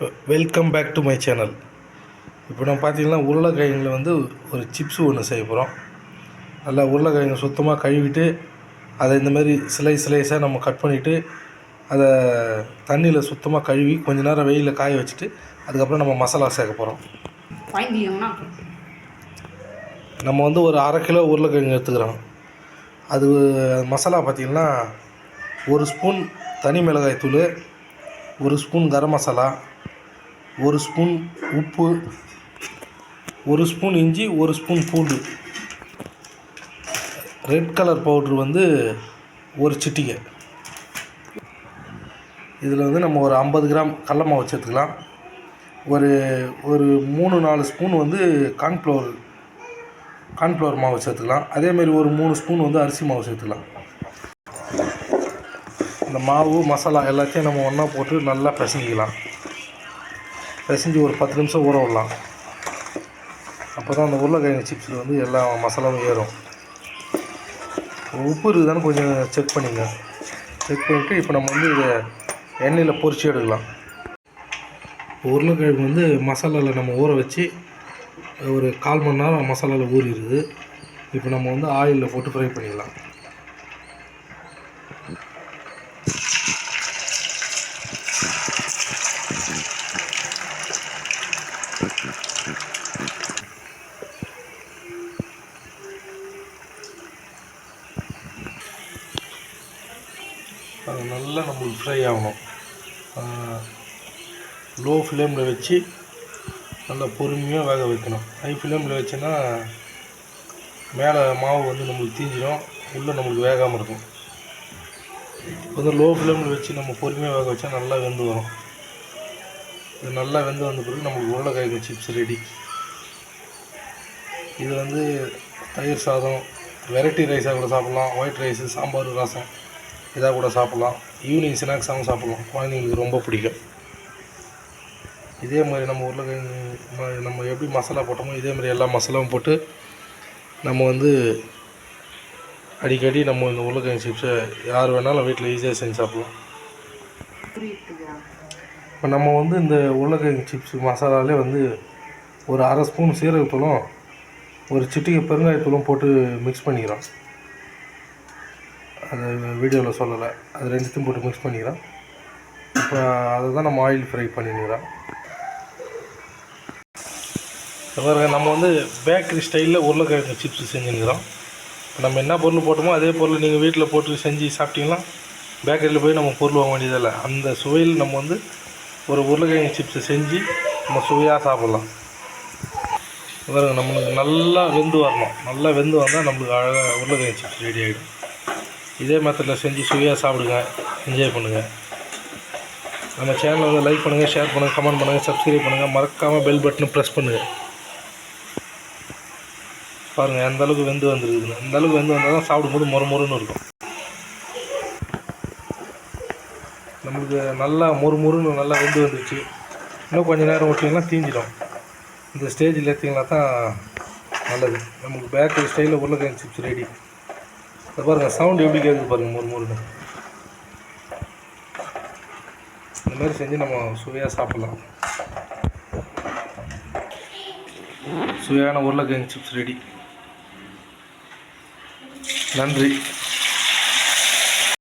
Welcome back to my channel இப்போ நம்ம பார்த்தீங்கன்னா உருளைக்கிழங்குல வந்து ஒரு சிப்ஸ் ஒன்று செய்ய போகிறோம் நல்லா உருளைக்கிழங்கு சுத்தமாக கழுவிட்டு அதை இந்த மாதிரி சிலை சிலைஸாக நம்ம கட் பண்ணிவிட்டு அதை தண்ணியில் சுத்தமாக கழுவி கொஞ்ச நேரம் வெயிலில் காய வச்சுட்டு அதுக்கப்புறம் நம்ம மசாலா சேர்க்க போகிறோம். நம்ம வந்து ஒரு அரை கிலோ உருளைக்கிழங்கு எடுத்துக்கிறோம். அது மசாலா பார்த்திங்கன்னா ஒரு ஸ்பூன் தனி மிளகாய் தூள் ஒரு ஸ்பூன் கரம் மசாலா ஒரு ஸ்பூன் உப்பு ஒரு ஸ்பூன் இஞ்சி ஒரு ஸ்பூன் பூண்டு. ரெட் கலர் பவுட்ரு வந்து ஒரு சிட்டிகை. இதில் வந்து நம்ம ஒரு ஐம்பது கிராம் கடல மாவு சேர்த்துக்கலாம். ஒரு ஒரு மூணு நாலு ஸ்பூன் வந்து கார்ன்ஃப்ளவர் கார்ன்ஃப்ளவர் மாவு சேர்த்துக்கலாம். அதேமாரி ஒரு மூணு ஸ்பூன் வந்து அரிசி மாவு சேர்த்துக்கலாம். இந்த மாவு மசாலா எல்லாத்தையும் நம்ம ஒன்றா போட்டு நல்லா பிசைஞ்சிக்கலாம். பிசைஞ்சு ஒரு பத்து நிமிஷம் ஊற விடலாம். அப்போ தான் அந்த உருளைக்கிழங்கு சிப்ஸில் வந்து எல்லா மசாலாவும் ஏறும். உப்பு இருக்குதான்னு கொஞ்சம் செக் பண்ணிங்க. செக் பண்ணிவிட்டு இப்போ நம்ம வந்து இதை எண்ணெயில் பொறிச்சு எடுக்கலாம். உருளைக்கிழங்கு வந்து மசாலாவில் நம்ம ஊற வச்சு ஒரு கால் மணி நேரம் மசாலாவில் ஊறிடுது. இப்போ நம்ம வந்து ஆயிலில் போட்டு ஃப்ரை பண்ணிக்கலாம் அது நல்லா நம்மளுக்கு ஃப்ரை ஆகணும். லோ ஃப்ளேமில் வச்சு நல்லா பொறுமையாக வேக வைக்கணும். ஹை ஃப்ளேமில் வச்சோன்னா மேலே மாவு வந்து நம்மளுக்கு தீஞ்சிடும் உள்ளே நம்மளுக்கு வேகாமல் இருக்கும். வந்து லோ ஃப்ளேமில் வச்சு நம்ம பொறுமையாக வேக வச்சா நல்லா வெந்து வரும். இது நல்லா வெந்து வந்த பிறகு நம்மளுக்கு உருளைக்கிழங்கு சிப்ஸ் ரெடி இது வந்து தயிர் சாதம் வெரைட்டி ரைஸாக கூட சாப்பிட்லாம். White rice sambar rasam. இதாக கூட சாப்பிட்லாம். ஈவினிங் ஸ்நாக்ஸாகவும் சாப்பிட்லாம். குழந்தைங்களுக்கு ரொம்ப பிடிக்கும். இதே மாதிரி நம்ம உருளைக்கிழங்கு நம்ம எப்படி மசாலா போட்டோமோ இதே மாதிரி எல்லா மசாலாவும் போட்டு நம்ம வந்து அடிக்கடி நம்ம இந்த உருளைக்கிழங்கு சிப்ஸை யார் வேணாலும் வீட்டில் ஈஸியாக செஞ்சு சாப்பிட்லாம். இப்போ நம்ம வந்து இந்த உருளைக்கிழங்கு சிப்ஸ் மசாலாலே வந்து ஒரு அரை ஸ்பூன் சீரகத்தூளும் ஒரு சிட்டிகை பெருங்காயத்தூளும் போட்டு மிக்ஸ் பண்ணிக்கிறோம். அது வீடியோவில் சொல்லலை. அது ரெண்டுத்தையும் போட்டு மிக்ஸ் பண்ணிக்கிறோம் இப்போ அதை தான் நம்ம ஆயில் ஃப்ரை பண்ணிக்கிறோம் பாருங்க நம்ம வந்து பேக்கரி ஸ்டைலில் உருளைக்கிழங்கு சிப்ஸ் செஞ்சுருக்கிறோம் இப்போ நம்ம என்ன பொருள் போட்டோமோ அதே பொருள் நீங்கள் வீட்டில் போட்டு செஞ்சு சாப்பிட்டீங்கன்னா பேக்கரியில் போய் நம்ம பொருள் வாங்க வேண்டியதில்லை. அந்த சுவையில் நம்ம வந்து ஒரு உருளைக்கிழங்கு சிப்ஸை செஞ்சு நம்ம சுவையாக சாப்பிட்லாம். பாருங்க நம்மளுக்கு நல்லா வெந்து வரணும். நல்லா வெந்து வந்தால் நம்மளுக்கு அழகாக உருளைக்கிழங்கு சிப்ஸ் ரெடி ஆகிடும் இதே மெத்தடில் செஞ்சு சுவையாக சாப்பிடுங்க. என்ஜாய் பண்ணுங்கள் நம்ம சேனலை வந்து லைக் பண்ணுங்கள் ஷேர் பண்ணுங்கள் கமெண்ட் பண்ணுங்கள் சப்ஸ்கிரைப் பண்ணுங்கள் மறக்காமல் பெல் பட்டனை ப்ரெஸ் பண்ணுங்கள் பாருங்கள் எந்த அளவுக்கு வெந்து வந்துருக்குதுன்னு. அந்த அளவுக்கு வெந்து வந்தால் தான் சாப்பிடும்போது மொறு மொறுன்னு இருக்கும். நம்மளுக்கு நல்லா மொறு மொறுன்னு நல்லா வெந்து வந்துருச்சு. இன்னும் கொஞ்சம் நேரம் விட்டிங்கன்னா தீஞ்சிடும். இந்த ஸ்டேஜில் ஏற்றிங்கன்னா தான் நல்லது. நமக்கு பேக்கரி ஸ்டைலில் உருளைக்கிழங்கு சிப்ஸ் ரெடி பாருங்கள் சவுண்ட் எப்படி கேட்குது பாருங்கள் மூணு மூணு இந்த மாதிரி செஞ்சு நம்ம சுவையாக சாப்பிட்லாம். சுவையான உருளைக்கிழங்கு சிப்ஸ் ரெடி நன்றி.